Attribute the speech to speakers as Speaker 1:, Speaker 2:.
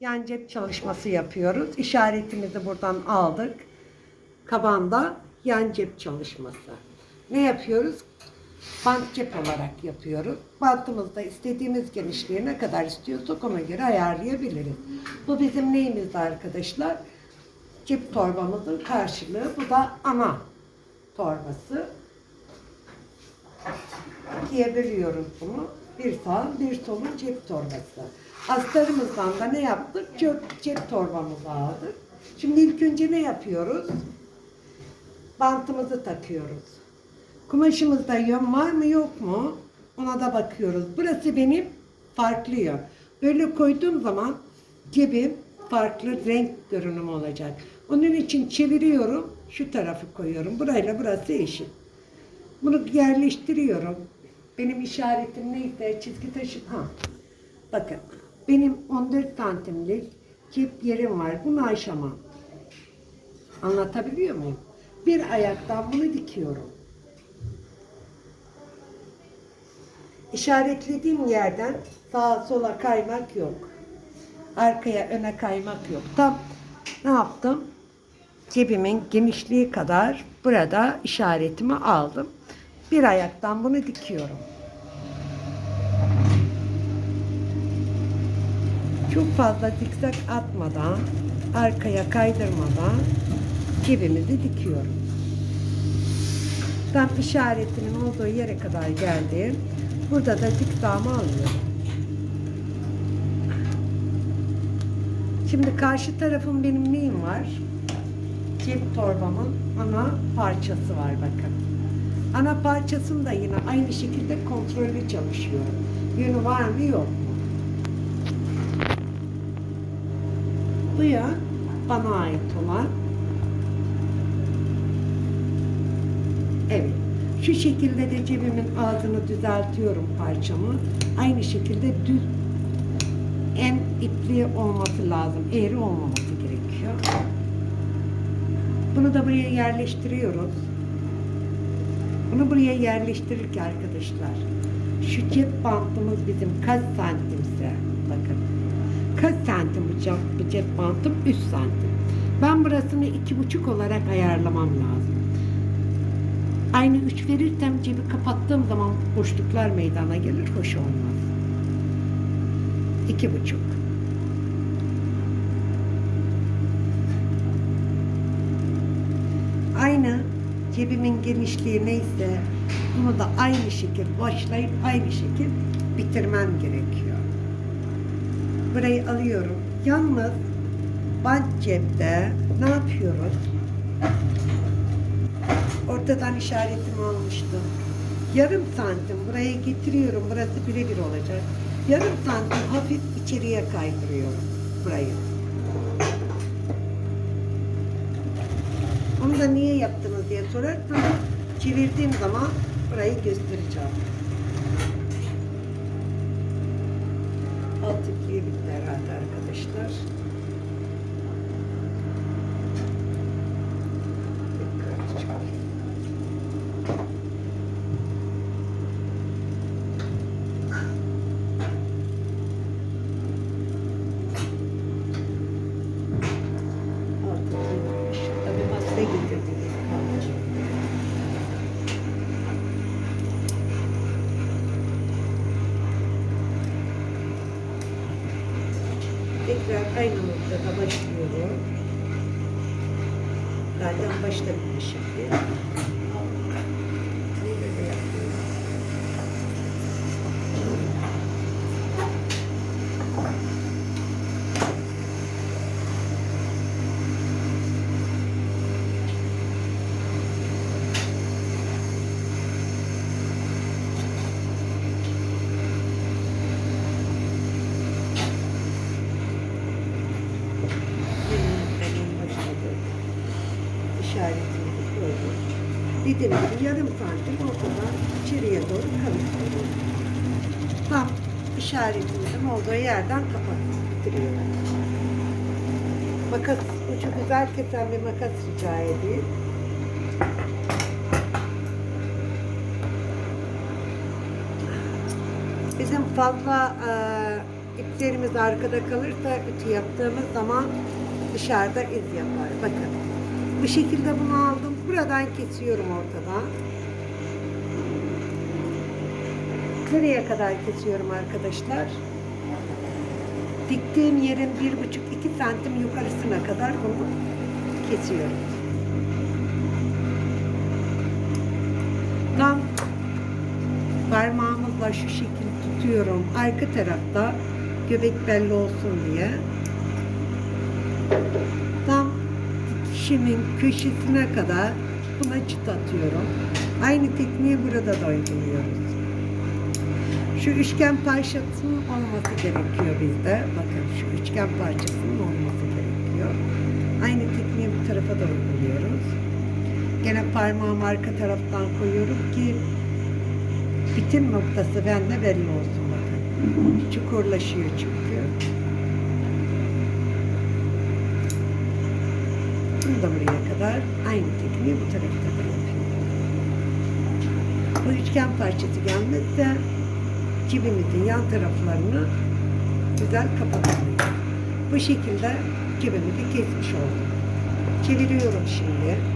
Speaker 1: yan cep çalışması yapıyoruz. İşaretimizi buradan aldık. Kabanda yan cep çalışması. Ne yapıyoruz? Bant cep olarak yapıyoruz. Bantımızda istediğimiz genişliğe ne kadar istiyorsak ona göre ayarlayabiliriz. Bu bizim neyimizdi arkadaşlar? Cep torbamızın karşılığı. Bu da ana torbası. İkiye bunu. Bir sağ, bir solun cep torbası. Astarımızdan da ne yaptık? Cep, cep torbamızı aldık. Şimdi ilk önce ne yapıyoruz? Bantımızı takıyoruz. Kumaşımızda yön var mı yok mu? Ona da bakıyoruz. Burası benim farklı yön. Böyle koyduğum zaman cebim farklı renk görünümü olacak. Onun için çeviriyorum. Şu tarafı koyuyorum. Burayla burası eşit. Bunu yerleştiriyorum. Benim işaretim neyse çizgi taşı... Ha. Bakın. Benim 14 santimlik cep yerim var. Bunu aşamam. Anlatabiliyor muyum? Bir ayaktan bunu dikiyorum. İşaretlediğim yerden sağa sola kaymak yok. Arkaya öne kaymak yok. Tam ne yaptım? Cebimin genişliği kadar burada işaretimi aldım. Bir ayaktan bunu dikiyorum. Çok fazla zikzak atmadan, arkaya kaydırmadan cebimizi dikiyorum. Tam işaretinin olduğu yere kadar geldim. Burada da zikzağımı alıyorum. Şimdi karşı tarafın benim neyim var? Cep torbamın ana parçası var bakın. Ana parçasını da yine aynı şekilde kontrollü çalışıyor. Yönü var mı yok mu? Yön bana ait olan Evet. Şu şekilde de cebimin ağzını düzeltiyorum parçamı. Aynı şekilde düz en ipliği olması lazım. Eğri olmaması gerekiyor. Bunu da buraya yerleştiriyoruz. Bunu buraya yerleştirirken arkadaşlar şu cep bantımız bizim kaç santimse bakın kaç santim cep, bu cep bantım 3 santim. Ben burasını iki buçuk olarak ayarlamam lazım. Aynı üç verirsem cebi kapattığım zaman boşluklar meydana gelir, hoş olmaz. İki buçuk. Aynı cebimin genişliği neyse bunu da aynı şekil başlayıp aynı şekil bitirmem gerekiyor. Burayı alıyorum. Yalnız bant ne yapıyoruz? Ortadan işaretimi almıştım. Yarım santim buraya getiriyorum. Burası birebir olacak. Yarım santim hafif içeriye kaydırıyorum burayı. Onu da niye yaptınız diye sorarsanız çevirdiğim zaman burayı göstereceğim. Alt ipliği bitti herhalde arkadaşlar. Tekrar aynı noktada başlıyorum. Zaten başta bir şimdi. Böyle yapıyorum. Benim başladı. İşaretimizi koyduk. Dediğim gibi yarım santim ortadan içeriye doğru karıştırıyorum. Tam işaretimizin olduğu yerden kapatıp bitiriyorum. Makas, ucu güzel kesen bir makas rica edeyim. Bizim fazla eee iplerimiz arkada kalırsa ütü yaptığımız zaman dışarıda iz yapar. Bakın. Bu şekilde bunu aldım. Buradan kesiyorum ortadan. Nereye kadar kesiyorum arkadaşlar? Diktiğim yerin bir buçuk iki santim yukarısına kadar bunu kesiyorum. Tam parmağımızla şu şekil tutuyorum. Arka tarafta göbek belli olsun diye. Tam dikişimin köşesine kadar buna çıt atıyorum. Aynı tekniği burada da uyguluyoruz. Şu üçgen parçasının olması gerekiyor bizde. Bakın şu üçgen parçasının olması gerekiyor. Aynı tekniği bu tarafa da uyguluyoruz. Gene parmağımı arka taraftan koyuyorum ki bitim noktası bende belli olsun bakın. Çukurlaşıyor çünkü. Bunu da buraya kadar aynı tekniği bu tarafta da yapıyorum. Bu üçgen parçası gelmezse cibimizin yan taraflarını güzel kapatmalıyız. Bu şekilde cibimizi kesmiş oldum. Çeviriyorum şimdi.